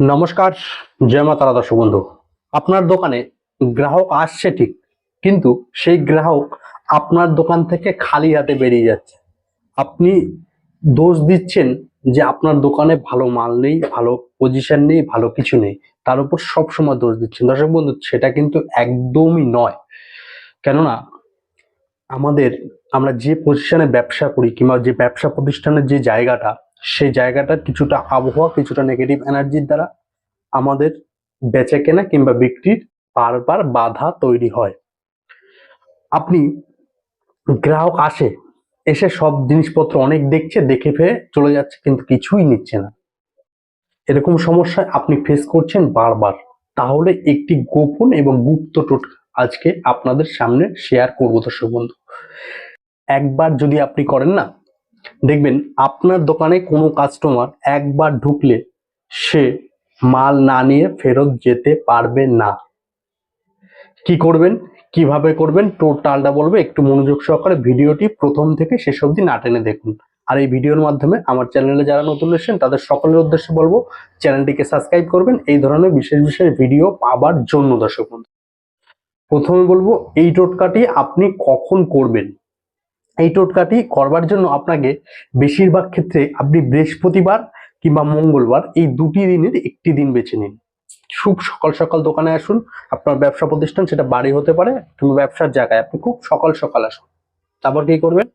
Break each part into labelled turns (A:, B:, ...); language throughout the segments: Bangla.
A: নমস্কার, জয় মা তারা দর্শক বন্ধু। আপনার দোকানে গ্রাহক আসছে ঠিক, কিন্তু সেই গ্রাহক আপনার দোকান থেকে খালি হাতে বেরিয়ে যাচ্ছে। আপনি দোষ দিচ্ছেন যে আপনার দোকানে ভালো মাল নেই, ভালো পজিশন নেই, ভালো কিছু নেই। তার উপর সবসময় দোষ দিচ্ছেন। দর্শক বন্ধু, সেটা কিন্তু একদমই নয়। কেননা আমাদের, আমরা যে পজিশনে ব্যবসা করি কিংবা যে ব্যবসা প্রতিষ্ঠানের যে জায়গাটা সেই জায়গাটার কিছুটা আবহাওয়া, কিছুটা নেগেটিভ এনার্জির দ্বারা আমাদের বেচা কেনা কিংবা বিক্রির বারবার বাধা তৈরি হয়। আপনি গ্রাহক আসে, এসে সব জিনিসপত্র অনেক দেখছে, দেখে ফেলে চলে যাচ্ছে, কিন্তু কিছুই নিচ্ছে না। এরকম সমস্যায় আপনি ফেস করছেন বারবার। তাহলে একটি গোপন এবং গুপ্ত টোটকা আজকে আপনাদের সামনে শেয়ার করব দর্শক বন্ধু। একবার যদি আপনি করেন না দেখবেন আপনার দোকানে কোনো কাস্টমার একবার ঢুকলে সে মাল না নিয়ে ফেরত যেতে পারবে না। কি করবেন? কীভাবে করবেন? টোটালটা বলব, একটু মনোযোগ সহকারে ভিডিওটি প্রথম থেকে শেষ অবধি না টেনে দেখুন। আর এই ভিডিওর মাধ্যমে আমার চ্যানেলে যারা নতুন এসেছেন, তাদের সকলের উদ্দেশ্যে বলব, চ্যানেলটিকে সাবস্ক্রাইব করবেন। এই ধরনের বিশেষ বিশেষ ভিডিও পাবার জন্য দর্শক বন্ধু। প্রথমে বলব, এই টোটকাটি আপনি কখন করবেন? এই টোটকাটি করবার জন্য আপনাকে বেশিরভাগ ক্ষেত্রে আপনি বৃহস্পতিবার কিংবা মঙ্গলবার এই দুটি দিনের একটি দিন বেছে নিন। খুব সকাল সকাল দোকানে আসুন, আপনার ব্যবসা প্রতিষ্ঠান সেটা বাড়ি হতে পারে কিংবা ব্যবসার জায়গায়। আপনি খুব সকাল সকাল আসুন। তারপর কি করবেন?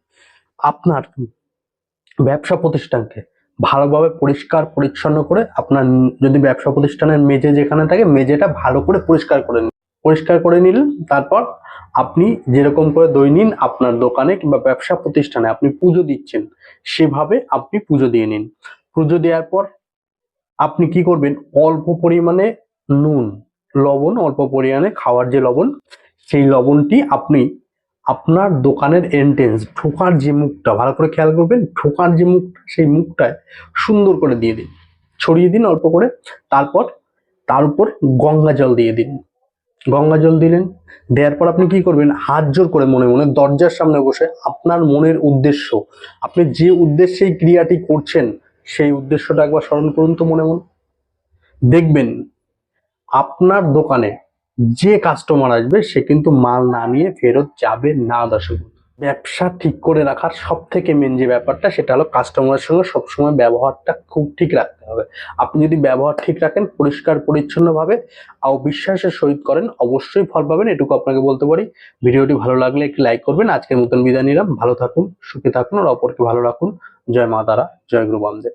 A: আপনার ব্যবসা প্রতিষ্ঠানকে ভালোভাবে পরিষ্কার পরিচ্ছন্ন করে আপনার যদি ব্যবসা প্রতিষ্ঠানের মেজে যেখানে থাকে মেজেটা ভালো করে পরিষ্কার করে নিন। পরিষ্কার করে নিলেন, তারপর আপনি যেরকম করে দৈনিন আপনার দোকানে কিংবা ব্যবসা প্রতিষ্ঠানে আপনি পুজো দিচ্ছেন, সেভাবে আপনি পুজো দিয়ে নিন। পুজো দেওয়ার পর আপনি কি করবেন, অল্প পরিমাণে নুন, লবণ, অল্প পরিমাণে খাওয়ার যে লবণ, সেই লবণটি আপনি আপনার দোকানের এন্ট্রেন্স ঠোকার যে মুখটা, ভালো করে খেয়াল করবেন, ঠোকার যে মুখটা সেই মুখটায় সুন্দর করে দিয়ে দিন। ছড়িয়ে দিন অল্প করে, তারপর তার উপর গঙ্গা জল দিয়ে দিন। গঙ্গা জল দিলেন, দেওয়ার পর আপনি কি করবেন হাত জোর করে মনে মনে দরজার সামনে বসে আপনার মনের উদ্দেশ্য, আপনি যে উদ্দেশ্যে এই ক্রিয়াটি করছেন, সেই উদ্দেশ্যটা একবার স্মরণ করুন তো মনে মনে দেখবেন, আপনার দোকানে যে কাস্টমার আসবে, সে কিন্তু মাল না নিয়ে ফেরত যাবে না দর্শক। ব্যবসা ঠিক করে রাখার সব থেকে মেন যে ব্যাপারটা, সেটা হলো কাস্টমারের সঙ্গে সবসময় ব্যবহারটা খুব ঠিক রাখতে হবে। আপনি যদি ব্যবহার ঠিক রাখেন, পরিষ্কার, পরিচ্ছন্নভাবে আর বিশ্বাসের সহিত করেন, অবশ্যই ফল পাবেন, এটুকু আপনাকে বলতে পারি। ভিডিওটি ভালো লাগলে একটি লাইক করবেন। আজকের মতন বিদায় নিলাম। ভালো থাকুন, সুখে থাকুন, আর অপরকে ভালো রাখুন। জয় মা তারা, জয় গুরু বামদেব।